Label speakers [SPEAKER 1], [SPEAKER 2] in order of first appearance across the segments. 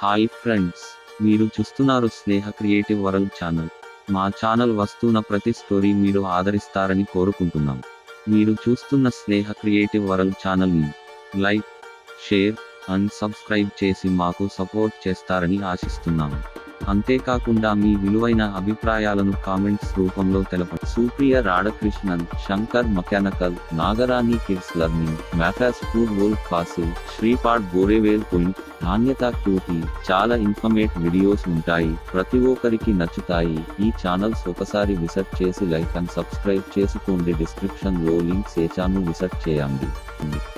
[SPEAKER 1] Hi friends మీరు చూస్తున్నారు Sneha creative world channel. మా ఛానల్ వస్తున్న ప్రతి స్టోరీ మీరు ఆదరిస్తారని కోరుకుంటున్నాం. మీరు చూస్తున్న స్నేహ క్రియేటివ్ వరల్డ్ ఛానల్ని లైక్ షేర్ అండ్ సబ్స్క్రైబ్ చేసి మాకు సపోర్ట్ చేస్తారని ఆశిస్తున్నాము అంతేకాకుండా మీ విలువైన అభిప్రాయాలను కామెంట్స్ రూపంలో తెలపండి Supriya Radhakrishnan Shankar mechanical Nagarani kids learning maths food వోల్ ఫాసిల్ శ్రీపాడ్ బోరేవేల్ పాయింట్ నాణ్యత క్యూటీ చాలా ఇన్ఫర్మేట్ వీడియోస్ ఉంటాయి ప్రతి ఒక్కరికి నచ్చుతాయి ఈ ఛానల్స్ ఒకసారి విజిట్ చేసి లైక్ అండ్ సబ్స్క్రైబ్ చేసుకోండి డిస్క్రిప్షన్లో లింక్స్ ఏచాను విజిట్ చేయండి.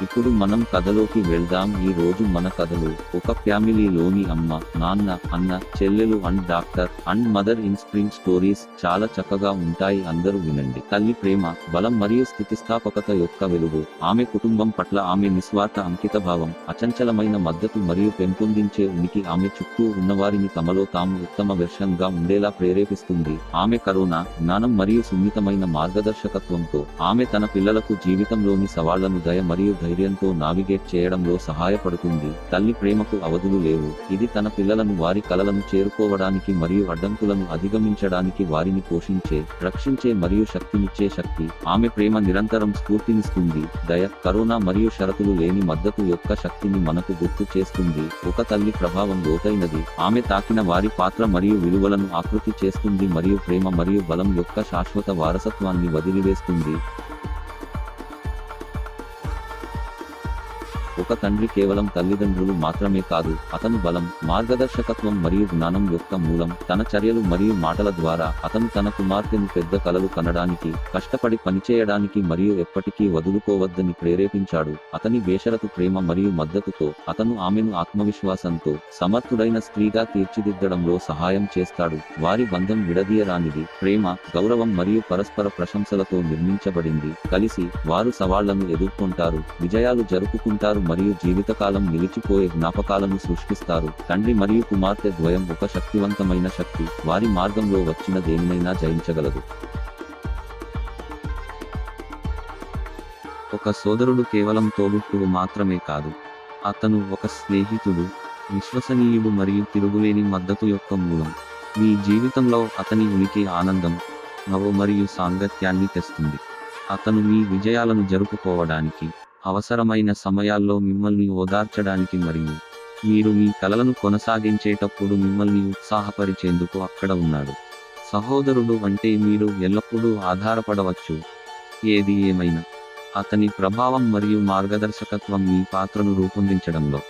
[SPEAKER 1] ఇప్పుడు మనం కథలోకి వెళ్దాం ఈ రోజు మన కథలు ఒక ఫ్యామిలీలోని అమ్మ నాన్న అన్న చెల్లెలు and doctor and mother in spring stories చాలా చక్కగా ఉంటాయి అందరూ వినండి. తల్లి ప్రేమ బలం మరియు స్థితిస్థాపకత యొక్క వెలుగు ఆమె కుటుంబం పట్ల ఆమె నిస్వార్థ అంకిత భావం అచంచలమైన మద్దతు మరియు పెంపొందించే ఉనికి ఆమె చుట్టూ ఉన్నవారిని తమలో తాము ఉత్తమ వెర్షన్గా ఉండేలా ప్రేరేపిస్తుంది. ఆమె కరోనా జ్ఞానం మరియు సున్నితమైన మార్గదర్శకత్వంతో ఆమె తన పిల్లలకు జీవితంలోని సవాళ్ళను దయ మరియు ధైర్యంతో నావిగేట్ చేయడంలో సహాయపడుతుంది. తల్లి ప్రేమకు అవధులు లేవు. ఇది తన పిల్లలను వారి కలలను తెలుసుకోవడానికి మరియు అడ్డంకులను అధిగమించడానికి వారిని పోషించే రక్షించే మరియు శక్తినిచ్చే శక్తి ఆమె ప్రేమ నిరంతరం స్ఫూర్తినిస్తుంది. దయ కరోనా మరియు షరతులు లేని మద్దతు యొక్క శక్తిని మనకు గుర్తు చేస్తుంది. ఒక తల్లి ప్రభావం లోతైనది. ఆమె తాకిన వారి పాత్ర మరియు విలువలను ఆకృతి చేస్తుంది మరియు ప్రేమ మరియు బలం యొక్క శాశ్వత వారసత్వాన్ని వదిలివేస్తుంది. ఒక తండ్రి కేవలం తల్లిదండ్రులు మాత్రమే కాదు అతను బలం మార్గదర్శకత్వం మరియు జ్ఞానం యొక్క మూలం తన చర్యలు మరియు మాటల ద్వారా అతను తన కుమార్తెను పెద్ద కలలు కనడానికి కష్టపడి పనిచేయడానికి మరియు ఎప్పటికీ వదులుకోవద్దని ప్రేరేపించాడు. అతని బేషరతు ప్రేమ మరియు మద్దతుతో అతను ఆమెను ఆత్మవిశ్వాసంతో సమర్థుడైన స్త్రీగా తీర్చిదిద్దడంలో సహాయం చేస్తాడు. వారి బంధం విడదీయరానిది ప్రేమ గౌరవం మరియు పరస్పర ప్రశంసలతో నిర్మించబడింది. కలిసి వారు సవాళ్ళను ఎదుర్కొంటారు విజయాలు జరుపుకుంటారు మరియు జీవితకాలం నిలిచిపోయే జ్ఞాపకాలను సృష్టిస్తారు. తండ్రి మరియు కుమార్తె ద్వయం ఒక శక్తివంతమైన శక్తి. వారి మార్గంలో వచ్చిన దేనినైనా జయించగలదు. ఒక సోదరుడు కేవలం తోబుట్టువు మాత్రమే కాదు. అతను ఒక స్నేహితుడు విశ్వసనీయుడు మరియు తిరుగులేని మద్దతు యొక్క మూలం. మీ జీవితంలో అతని ఉనికి ఆనందం నవ్వు మరియు సాంగత్యాన్ని తెస్తుంది. అతను మీ విజయాలను జరుపుకోవడానికి అవసరమైన సమయాల్లో మిమ్మల్ని ఓదార్చడానికి మరియు మీరు మీ కలలను కొనసాగించేటప్పుడు మిమ్మల్ని ఉత్సాహపరిచేందుకు అక్కడ ఉన్నాడు. సహోదరుడు అంటే మీరు ఎల్లప్పుడూ ఆధారపడవచ్చు. ఏది ఏమైనా అతని ప్రభావం మరియు మార్గదర్శకత్వం మీ పాత్రను రూపొందించడంలో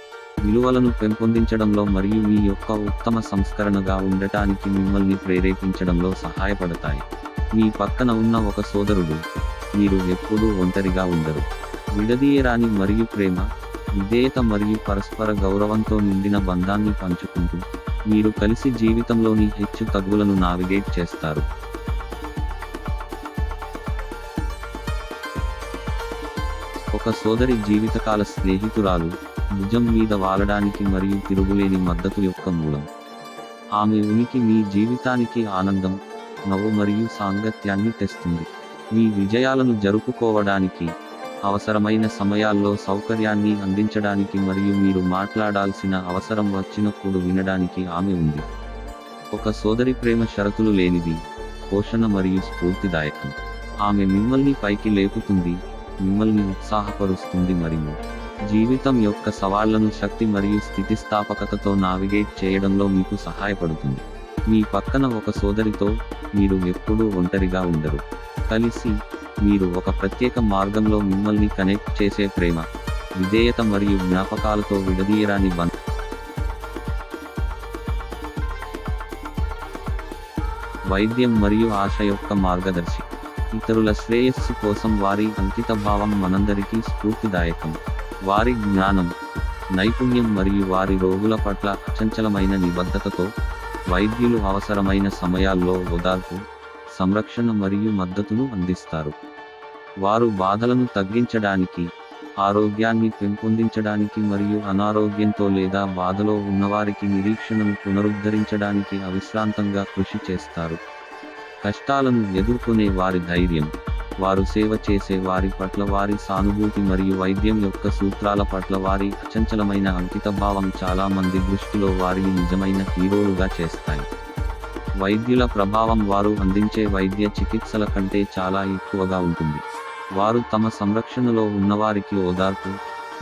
[SPEAKER 1] విలువలను పెంపొందించడంలో మరియు మీ యొక్క ఉత్తమ సంస్కరణగా ఉండటానికి మిమ్మల్ని ప్రేరేపించడంలో సహాయపడతాయి. మీ పక్కన ఉన్న ఒక సోదరుడు మీరు ఎప్పుడూ ఒంటరిగా ఉండరు. విడదీయరాని మరియు ప్రేమ విధేయత మరియు పరస్పర గౌరవంతో నిండిన బంధాన్ని పంచుకుంటూ మీరు కలిసి జీవితంలోని హెచ్చు తగ్గులను నావిగేట్ చేస్తారు. ఒక సోదరి జీవితకాల స్నేహితురాలు భుజం మీద వాలడానికి మరియు తిరుగులేని మద్దతు యొక్క మూలం. ఆమె ఉనికి మీ జీవితానికి ఆనందం నవ్వు మరియు సాంగత్యాన్ని తెస్తుంది. మీ విజయాలను జరుపుకోవడానికి అవసరమైన సమయాల్లో సౌకర్యాన్ని అందించడానికి మరియు మీరు మాట్లాడాల్సిన అవసరం వచ్చినప్పుడు వినడానికి ఆమె ఉంది. ఒక సోదరి ప్రేమ షరతులు లేనిది పోషణ మరియు స్ఫూర్తిదాయకం. ఆమె మిమ్మల్ని పైకి లేపుతుంది మిమ్మల్ని ఉత్సాహపరుస్తుంది మరియు జీవితం యొక్క సవాళ్ళను శక్తి మరియు స్థితిస్థాపకతతో నావిగేట్ చేయడంలో మీకు సహాయపడుతుంది. మీ పక్కన ఒక సోదరితో మీరు ఎప్పుడూ ఒంటరిగా ఉండరు. కలిసి మీరు ఒక ప్రత్యేక మార్గంలో మిమ్మల్ని కనెక్ట్ చేసే ప్రేమ విధేయత మరియు జ్ఞాపకాలతో విడదీయరాని బంధ. వైద్యం మరియు ఆశ యొక్క మార్గదర్శి. ఇతరుల శ్రేయస్సు కోసం వారి అంకిత భావం మనందరికీ స్ఫూర్తిదాయకం. వారి జ్ఞానం నైపుణ్యం మరియు వారి రోగుల పట్ల అచంచలమైన నిబద్ధతతో వైద్యులు అవసరమైన సమయాల్లో ఓదార్పు సంరక్షణ మరియు మద్దతును అందిస్తారు. వారు బాధలను తగ్గించడానికి ఆరోగ్యాన్ని పెంపొందించడానికి మరియు అనారోగ్యంతో లేదా బాధలో ఉన్నవారికి నిరీక్షణను పునరుద్ధరించడానికి అవిశ్రాంతంగా కృషి చేస్తారు. కష్టాలను ఎదుర్కొనే వారి ధైర్యం వారు సేవ చేసే వారి పట్ల వారి సానుభూతి మరియు వైద్యం యొక్క సూత్రాల పట్ల వారి అచంచలమైన అంకితభావం చాలా మంది దృష్టిలో వారిని నిజమైన హీరోలుగా చేస్తాయి. వైద్యుల ప్రభావం వారు అందించే వైద్య చికిత్సల కంటే చాలా ఎక్కువగా ఉంటుంది. వారు తమ సంరక్షణలో ఉన్నవారికి ఓదార్పు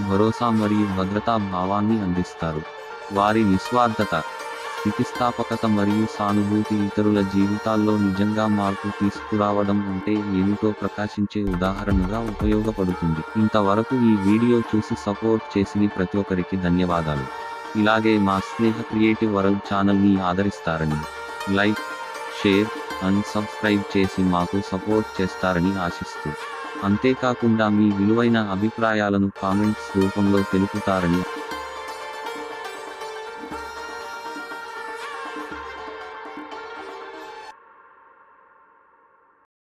[SPEAKER 1] భరోసా మరియు భద్రతా భావాన్ని అందిస్తారు. వారి నిస్వార్థత స్థితిస్థాపకత మరియు సానుభూతి ఇతరుల జీవితాల్లో నిజంగా మార్పు తీసుకురావడం అంటే ఏమిటో ప్రకాశించే ఉదాహరణగా ఉపయోగపడుతుంది. ఇంతవరకు ఈ వీడియో చూసి సపోర్ట్ చేసిన ప్రతి ఒక్కరికి ధన్యవాదాలు. ఇలాగే మా స్నేహ క్రియేటివ్ వరల్డ్ ఛానల్ని ఆదరిస్తారని లైక్ షేర్ అండ్ సబ్స్క్రైబ్ చేసి మాకు సపోర్ట్ చేస్తారని ఆశిస్తూ అంతేకాకుండా మీ విలువైన అభిప్రాయాలను కామెంట్స్ రూపంలో తెలుపుతారని